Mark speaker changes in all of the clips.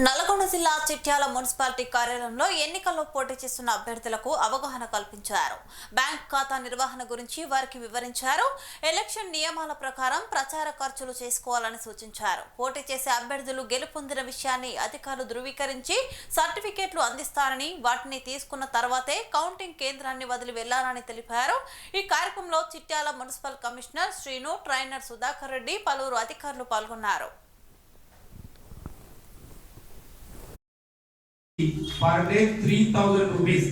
Speaker 1: నల్గొండ జిల్లా చిట్యాల మున్సిపాలిటీ కార్యాలయంలో ఎన్నికల్లో పోటీ చేస్తున్న అభ్యర్థులకు అవగాహన కల్పించారు. బ్యాంక్ ఖాతా నిర్వహణ గురించి వారికి వివరించారు. ఎలక్షన్ నియమాల ప్రకారం ప్రచార ఖర్చులు చేసుకోవాలని సూచించారు. పోటీ చేసే అభ్యర్థులు గెలుపొందిన విషయాన్ని అధికారులు ధృవీకరించి సర్టిఫికేట్లు అందిస్తారని వాటిని తీసుకున్న తర్వాతే కౌంటింగ్ కేంద్రాన్ని వదిలి వెళ్ళాలని తెలిపారు. ఈ కార్యక్రమంలో Chityala municipal commissioner Srinu trainer Sudhakar Reddy పలువురు అధికారులు పాల్గొన్నారు.
Speaker 2: Per day three thousand rupees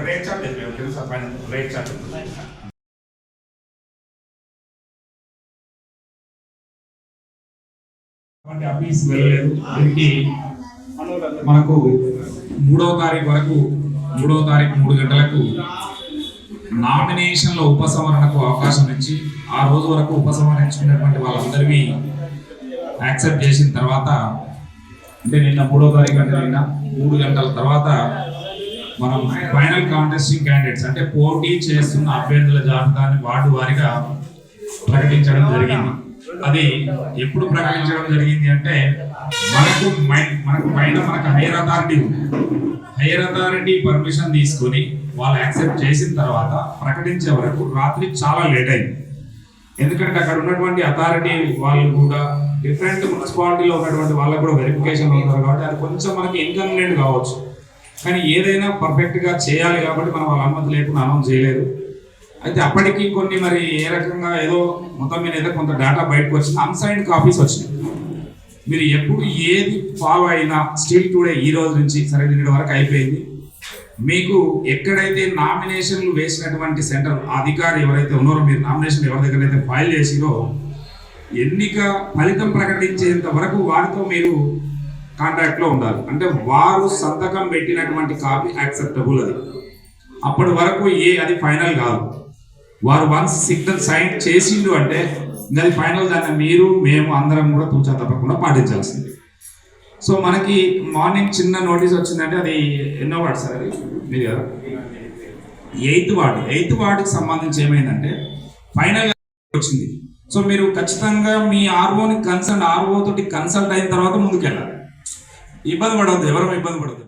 Speaker 2: rate chart తెలుసా పైన రేట్ చార్ట్ ఆఫీస్ వెళ్ళలేదు దీనికి మనకు మూడవ తారీఖు వరకు మూడవ తారీఖు మూడు గంటలకు నామినేషన్ల ఉపసంహరణకు అవకాశం ఇచ్చి ఆ రోజు వరకు ఉపసంహరించుకున్నటువంటి వాళ్ళందరినీ యాక్సెప్ట్ చేసిన తర్వాత అంటే నిన్న మూడో తారీఖు అంటే నిన్న. మూడు గంటల తర్వాత మనం ఫైనల్ కాంటెస్టింగ్ క్యాండిడేట్స్ అంటే పోటీ చేస్తున్న అభ్యర్థుల జాబితాని వార్డు వారిగా ప్రకటించడం జరిగింది. అది ఎప్పుడు ప్రకటించడం జరిగింది అంటే మనకు మనకు పైన మనకు హైయర్ అథారిటీ ఉంది. హైయర్ అథారిటీ పర్మిషన్ తీసుకొని వాళ్ళు యాక్సెప్ట్ చేసిన తర్వాత ప్రకటించే వరకు రాత్రి చాలా లేట్ అయింది. ఎందుకంటే అక్కడ ఉన్నటువంటి అథారిటీ వాళ్ళు కూడా డిఫరెంట్ మున్సిపాలిటీలో ఉన్నటువంటి వాళ్ళకు కూడా వెరిఫికేషన్ ఉంటారు కాబట్టి అది కొంచెం మనకి ఇన్కన్వీనియంట్ కావచ్చు. కానీ ఏదైనా పర్ఫెక్ట్గా చేయాలి కాబట్టి మనం వాళ్ళ అనుమతి లేకుండా అనౌన్స్ చేయలేదు. అయితే అప్పటికి కొన్ని మరి ఏ రకంగా ఏదో మొత్తం మీద ఏదో కొంత డేటా బయటకు వచ్చింది అన్సైన్డ్ కాపీస్ వచ్చినాయి. మీరు ఎప్పుడు ఏది ఫాలో అయినా స్టిల్ టుడే ఈ రోజు నుంచి సరే నిన్నటి వరకు అయిపోయింది. మీకు ఎక్కడైతే నామినేషన్లు వేసినటువంటి సెంటర్ అధికారి ఎవరైతే ఉన్నారో మీరు నామినేషన్ ఎవరి దగ్గర అయితే ఫైల్ చేసిరో ఎన్నిక ఫలితం ప్రకటించేంత వరకు వారితో మీరు కాంటాక్ట్లో ఉండాలి. అంటే వారు సంతకం పెట్టినటువంటి కాపీ యాక్సెప్టబుల్ అది. అప్పటి వరకు ఏ అది ఫైనల్ కాదు. వారు వన్స్ సిగ్నల్ సైన్ చేసిండు అంటే అది ఫైనల్ దాన్ని మీరు మేము అందరం కూడా తూచా తప్పకుండా పాటించాల్సింది. సో మనకి మార్నింగ్ చిన్న నోటీస్ వచ్చిందంటే అది ఎన్నో వాడు సార్ అది? మీరు కదా? Eighth ward. ఎయిత్ వార్డుకి సంబంధించి ఏమైందంటే ఫైనల్ వచ్చింది. సో మీరు ఖచ్చితంగా మీ ఆర్ఓని కన్సల్ట్ ఆర్ఓ తోటి కన్సల్ట్ అయిన తర్వాత ముందుకెళ్ళాలి. ఇబ్బంది పడవద్దు ఎవరు ఇబ్బంది పడవద్దు.